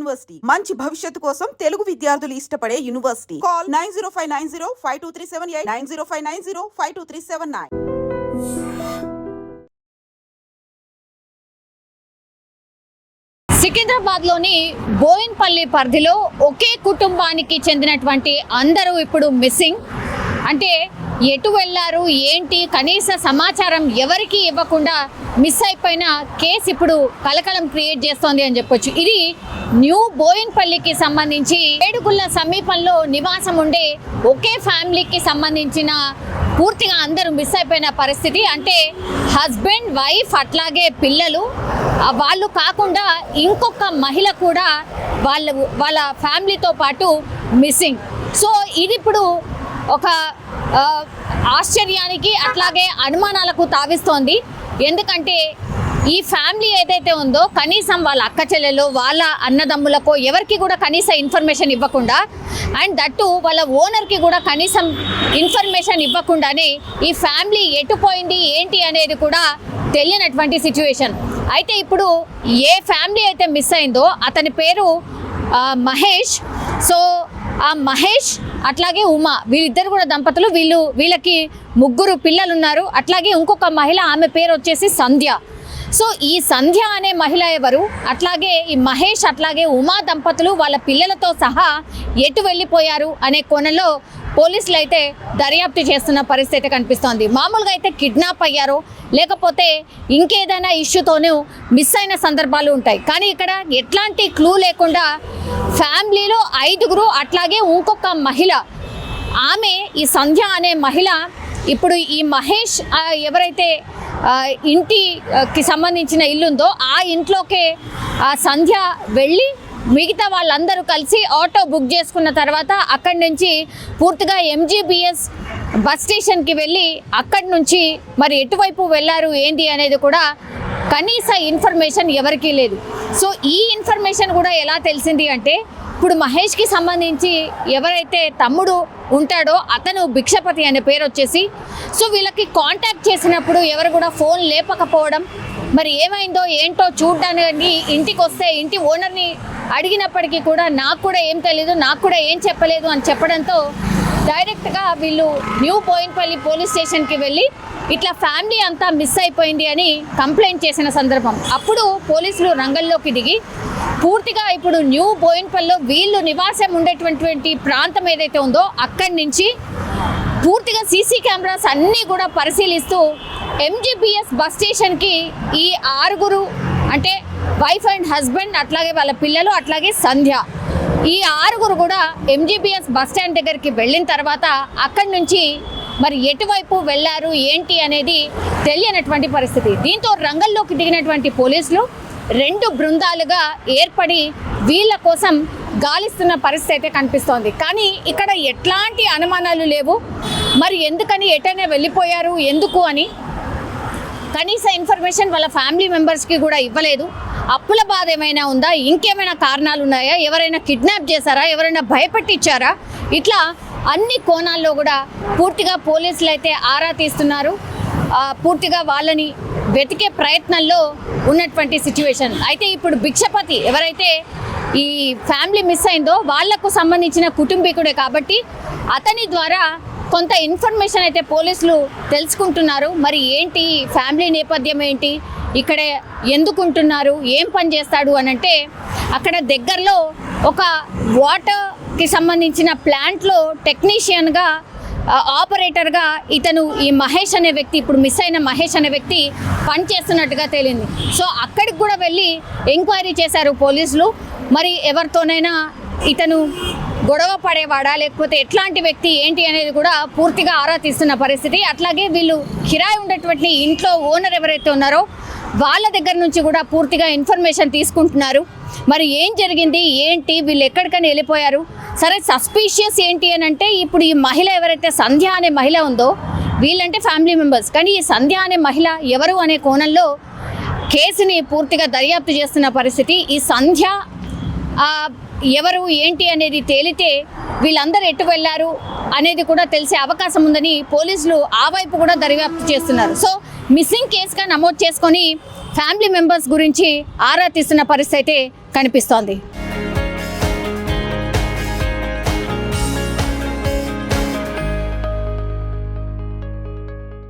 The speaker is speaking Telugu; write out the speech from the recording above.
యూనివర్సిటీ. మంచి భవిష్యత్తు కోసం తెలుగు విద్యార్థులు ఇష్టపడే university. Call nine zero five nine zero five two three seven eight nine zero five nine zero five two three seven nine. సికింద్రాబాద్లోని Boinpally పరిధిలో ఒకే కుటుంబానికి చెందినటువంటి అందరూ ఇప్పుడు మిస్సింగ్. అంటే ఎటు వెళ్ళారు ఏంటి కనీస సమాచారం ఎవరికి ఇవ్వకుండా మిస్ అయిపోయిన కేసు ఇప్పుడు కలకలం క్రియేట్ చేస్తోంది అని చెప్పొచ్చు. ఇది న్యూ బోయిన్పల్లికి సంబంధించి ఏడుగుళ్ళ సమీపంలో నివాసం ఉండే ఒకే ఫ్యామిలీకి సంబంధించిన పూర్తిగా అందరూ మిస్ అయిపోయిన పరిస్థితి. అంటే హస్బెండ్ వైఫ్ అట్లాగే పిల్లలు వాళ్ళు కాకుండా ఇంకొక మహిళ కూడా వాళ్ళ వాళ్ళ ఫ్యామిలీతో పాటు మిస్సింగ్ సో ఇది ఇప్పుడు ఒక ఆశ్చర్యానికి అట్లాగే అనుమానాలకు తావిస్తోంది. ఎందుకంటే ఈ ఫ్యామిలీ ఏదైతే ఉందో కనీసం వాళ్ళ అక్క చెల్లెలు వాళ్ళ అన్నదమ్ములకో ఎవరికి కూడా కనీస ఇన్ఫర్మేషన్ ఇవ్వకుండా అండ్ దట్టు వాళ్ళ ఓనర్కి కూడా కనీసం ఇన్ఫర్మేషన్ ఇవ్వకుండానే ఈ ఫ్యామిలీ ఎటుపోయింది ఏంటి అనేది కూడా తెలియనటువంటి సిచ్యువేషన్. అయితే ఇప్పుడు ఏ ఫ్యామిలీ అయితే మిస్ అయిందో అతని పేరు మహేష్. సో ఆ మహేష్ అట్లాగే ఉమా వీళ్ళిద్దరు కూడా దంపతులు. వీళ్ళు వీళ్ళకి ముగ్గురు పిల్లలు ఉన్నారు అట్లాగే ఇంకొక మహిళ ఆమె పేరు వచ్చేసి సంధ్య. సో ఈ సంధ్య అనే మహిళ ఎవరు? అట్లాగే ఈ మహేష్ అట్లాగే ఉమా దంపతులు వాళ్ళ పిల్లలతో సహా ఎటు వెళ్ళిపోయారు అనే కోణంలో పోలీసులు అయితే దర్యాప్తు చేస్తున్న పరిస్థితి అయితే కనిపిస్తోంది. మామూలుగా అయితే కిడ్నాప్ అయ్యారో. లేకపోతే ఇంకేదైనా ఇష్యూతోనూ మిస్ అయిన సందర్భాలు ఉంటాయి. కానీ ఇక్కడ ఎట్లాంటి క్లూ లేకుండా ఫ్యామిలీలో ఐదుగురు అట్లాగే ఇంకొక మహిళ ఆమె ఈ సంధ్య అనే మహిళ ఇప్పుడు ఈ మహేష్ ఎవరైతే ఇంటికి సంబంధించిన ఇల్లుందో ఆ ఇంట్లోకే ఆ సంధ్య వెళ్ళి మిగతా వాళ్ళందరూ కలిసి ఆటో బుక్ చేసుకున్న తర్వాత అక్కడి నుంచి పూర్తిగా ఎంజీబీఎస్ బస్ స్టేషన్కి వెళ్ళి అక్కడి నుంచి మరి ఎటువైపు వెళ్ళారు ఏంటి అనేది కూడా కనీస ఇన్ఫర్మేషన్ ఎవరికీ లేదు. సో ఈ ఇన్ఫర్మేషన్ కూడా ఎలా తెలిసింది అంటే ఇప్పుడు మహేష్కి సంబంధించి ఎవరైతే తమ్ముడు ఉంటాడో అతను భిక్షపతి అనే పేరు వచ్చేసి సో వీళ్ళకి కాంటాక్ట్ చేసినప్పుడు ఎవరు కూడా ఫోన్ లేపకపోవడం మరి ఏమైందో ఏంటో చూడడానికి ఇంటికి వస్తే ఇంటి ఓనర్ని అడిగినప్పటికీ కూడా నాకు కూడా ఏం తెలీదు నాకు కూడా ఏం చెప్పలేదు అని చెప్పడంతో డైరెక్ట్గా వీళ్ళు న్యూ బోయిన్పల్లి పోలీస్ స్టేషన్కి వెళ్ళి ఇట్లా ఫ్యామిలీ అంతా మిస్ అయిపోయింది అని కంప్లైంట్ చేసిన సందర్భం. అప్పుడు పోలీసులు రంగంలోకి దిగి పూర్తిగా ఇప్పుడు న్యూ బోయిన్పల్లిలో వీళ్ళు నివాసం ఉండేటటువంటి ప్రాంతం ఏదైతే ఉందో అక్కడి నుంచి పూర్తిగా సీసీ కెమెరాస్ అన్నీ కూడా పరిశీలిస్తూ ఎంజీబీఎస్ బస్ స్టేషన్కి ఈ ఆరుగురు అంటే వైఫ్ అండ్ హస్బెండ్ అట్లాగే వాళ్ళ పిల్లలు అట్లాగే సంధ్య. ఈ ఆరుగురు కూడా ఎంజీబీఎస్ బస్ స్టాండ్ దగ్గరికి వెళ్ళిన తర్వాత అక్కడి నుంచి మరి ఎటువైపు వెళ్ళారు ఏంటి అనేది తెలియనటువంటి పరిస్థితి. దీంతో రంగంలోకి దిగినటువంటి పోలీసులు రెండు బృందాలుగా ఏర్పడి వీళ్ళ కోసం గాలిస్తున్న పరిస్థితి అయితే కనిపిస్తోంది. కానీ ఇక్కడ ఎట్లాంటి అనుమానాలు లేవు. మరి ఎందుకని ఎటైనా వెళ్ళిపోయారు? ఎందుకు అని కనీస ఇన్ఫర్మేషన్ వాళ్ళ ఫ్యామిలీ మెంబర్స్కి కూడా ఇవ్వలేదు. అప్పుల బాధ ఏమైనా ఉందా? ఇంకేమైనా కారణాలు ఉన్నాయా? ఎవరైనా కిడ్నాప్ చేశారా? ఎవరైనా భయపెట్టించారా? ఇట్లా అన్ని కోణాల్లో కూడా పూర్తిగా పోలీసులు అయితే ఆరా తీస్తున్నారు. పూర్తిగా వాళ్ళని వెతికే ప్రయత్నంలో ఉన్నటువంటి సిచ్యువేషన్. అయితే ఇప్పుడు భిక్షపతి ఎవరైతే ఈ ఫ్యామిలీ మిస్ అయిందో వాళ్ళకు సంబంధించిన కుటుంబీకుడే కాబట్టి అతని ద్వారా కొంత ఇన్ఫర్మేషన్ అయితే పోలీసులు తెలుసుకుంటున్నారు. మరి ఏంటి ఫ్యామిలీ నేపథ్యం ఏంటి ఇక్కడ ఎందుకుంటున్నారు ఏం పని చేస్తాడు అని అంటే అక్కడ దగ్గరలో ఒక వాటర్కి సంబంధించిన ప్లాంట్లో టెక్నీషియన్గా ఆపరేటర్గా ఇతను ఈ మహేష్ అనే వ్యక్తి ఇప్పుడు మిస్ అయిన మహేష్ అనే వ్యక్తి పనిచేస్తున్నట్టుగా తేలింది. సో అక్కడికి కూడా వెళ్ళి ఎంక్వైరీ చేశారు పోలీసులు. మరి ఎవరితోనైనా ఇతను గొడవ పడేవాడా లేకపోతే ఎట్లాంటి వ్యక్తి ఏంటి అనేది కూడా పూర్తిగా ఆరా తీస్తున్న పరిస్థితి. అట్లాగే వీళ్ళు కిరాయి ఉండేటువంటి ఇంట్లో ఓనర్ ఎవరైతే ఉన్నారో వాళ్ళ దగ్గర నుంచి కూడా పూర్తిగా ఇన్ఫర్మేషన్ తీసుకుంటున్నారు. మరి ఏం జరిగింది? ఏంటి? వీళ్ళు ఎక్కడికని వెళ్ళిపోయారు? సరే సస్పీషియస్ ఏంటి అని అంటే ఇప్పుడు ఈ మహిళ ఎవరైతే సంధ్య అనే మహిళ ఉందో వీళ్ళంటే ఫ్యామిలీ మెంబర్స్. కానీ ఈ సంధ్య అనే మహిళ ఎవరు అనే కోణంలో కేసుని పూర్తిగా దర్యాప్తు చేస్తున్న పరిస్థితి. ఈ సంధ్య ఎవరు ఏంటి అనేది తేలితే వీళ్ళందరూ ఎటు వెళ్ళారు అనేది కూడా తెలిసే అవకాశం ఉందని పోలీసులు ఆ వైపు కూడా దర్యాప్తు చేస్తున్నారు. సో మిస్సింగ్ కేసుగా నమోదు చేసుకొని ఫ్యామిలీ మెంబర్స్ గురించి ఆరా తీస్తున్న పరిస్థితి అయితే కనిపిస్తోంది.